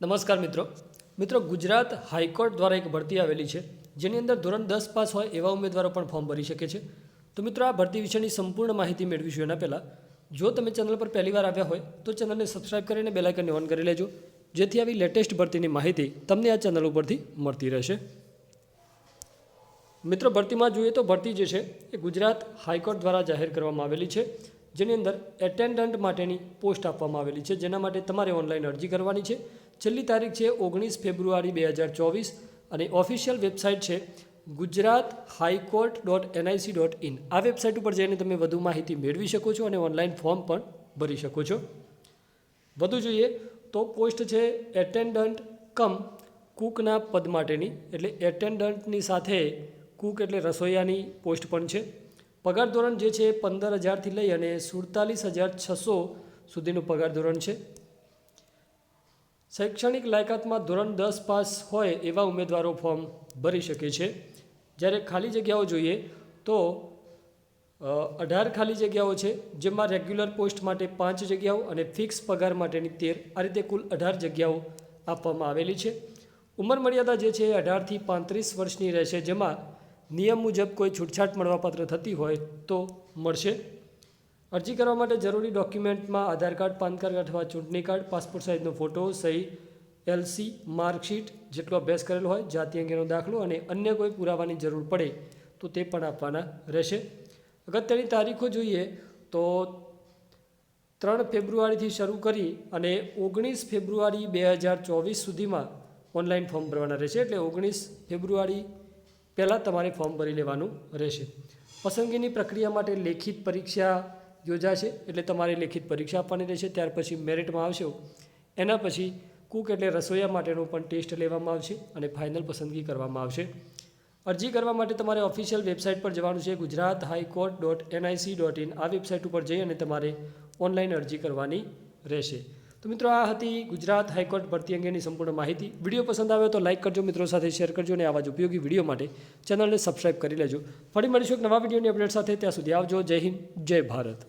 નમસ્કાર મિત્રો. મિત્રો, ગુજરાત હાઈકોર્ટ દ્વારા એક ભરતી આવેલી છે, જેની અંદર ધોરણ દસ પાસ હોય એવા ઉમેદવારો પણ ફોર્મ ભરી શકે છે. તો મિત્રો, આ ભરતી વિશેની સંપૂર્ણ માહિતી મેળવીશું એના પહેલાં. જો તમે ચેનલ પર પહેલીવાર આવ્યા હોય, તો ચેનલને સબસ્ક્રાઇબ કરીને બેલાઇકનને ઓન કરી લેજો, જેથી આવી લેટેસ્ટ ભરતીની માહિતી તમને આ ચેનલ ઉપરથી મળતી રહેશે. મિત્રો, ભરતીમાં જોઈએ તો ભરતી જે છે, એ ગુજરાત હાઈકોર્ટ દ્વારા જાહેર કરવામાં આવેલી છે. જેની અંદર એટેન્ડન્ટ માટેની પોસ્ટ આપવામાં આવેલી છે. જેના માટે તમારે ઓનલાઈન અરજી કરવાની છે. છેલ્લી તારીખ છે ઓગણીસ ફેબ્રુઆરી બે હજાર ચોવીસ અને ઓફિશિયલ વેબસાઇટ છે Gujarat high court dot NIC dot in. આ વેબસાઇટ ઉપર જઈને તમે વધુ માહિતી મેળવી શકો છો અને ઓનલાઈન ફોર્મ પણ ભરી શકો છો. વધુ જોઈએ તો પોસ્ટ છે એટેન્ડન્ટ કમ કૂકના પદ માટેની. એટલે એટેન્ડન્ટની સાથે કૂક એટલે રસોઈયાની પોસ્ટ પણ છે. પગાર ધોરણ જે છે પંદર હજારથી લઈ અને સુડતાલીસ હજાર છસો સુધીનું પગાર ધોરણ છે. શૈક્ષણિક લાયકાતમાં ધોરણ દસ પાસ હોય એવા ઉમેદવારો ફોર્મ ભરી શકે છે. જ્યારે ખાલી જગ્યાઓ જોઈએ તો અઢાર ખાલી જગ્યાઓ છે, જેમાં રેગ્યુલર પોસ્ટ માટે પાંચ જગ્યાઓ અને ફિક્સ પગાર માટેની તેર, આ રીતે કુલ અઢાર જગ્યાઓ આપવામાં આવેલી છે. ઉંમર મર્યાદા જે છે એ અઢારથી પાંત્રીસ વર્ષની રહેશે, જેમાં નિયમ મુજબ કોઈ છૂટછાટ મળવાપાત્ર થતી હોય તો મળશે. અરજી કરવા માટે જરૂરી ડોક્યુમેન્ટમાં આધાર કાર્ડ, પાન કાર્ડ અથવા ચૂંટણી કાર્ડ, પાસપોર્ટ સાઇઝનો ફોટો, સહી, એલસી, માર્કશીટ જેટલો અભ્યાસ કરેલો હોય, જાતિ અંગેનો દાખલો અને અન્ય કોઈ પુરાવાની જરૂર પડે તો તે પણ આપવાના રહેશે. અગત્યની તારીખો જોઈએ તો ત્રણ ફેબ્રુઆરીથી શરૂ કરી અને ઓગણીસ ફેબ્રુઆરી બે હજાર ચોવીસ સુધીમાં ઓનલાઈન ફોર્મ ભરવાના રહેશે. એટલે ઓગણીસ ફેબ્રુઆરી પહેલાં તમારે ફોર્મ ભરી લેવાનું રહેશે. પસંદગીની પ્રક્રિયા માટે લેખિત પરીક્ષા યોજાશે, એટલે તમારે લેખિત પરીક્ષા આપવાની રહેશે, ત્યાર પછી મેરિટમાં આવશો. એના પછી કુક એટલે રસોઈયા માટેનું પણ ટેસ્ટ લેવામાં આવશે અને ફાઇનલ પસંદગી કરવામાં આવશે. અરજી કરવા માટે તમારે ઓફિશિયલ વેબસાઇટ પર જવાનું છે, Gujarat high court dot NIC dot in. આ વેબસાઇટ ઉપર જઈ અને તમારે ઓનલાઈન અરજી કરવાની રહેશે. તો મિત્રો આ હતી ગુજરાત હાઈકોર્ટ ભરતી અંગેની સંપૂર્ણ માહિતી. વીડિયો પસંદ આવ્યો તો લાઇક કરજો, મિત્રો સાથે શેર કરજો અને આવા જ ઉપયોગી વીડિયો માટે ચેનલને સબસ્ક્રાઈબ કરી લેજો. ફરી મળીશું એક નવા વિડીયોની અપડેટ સાથે. ત્યાં સુધી આવજો. જય હિન્દ, જય ભારત.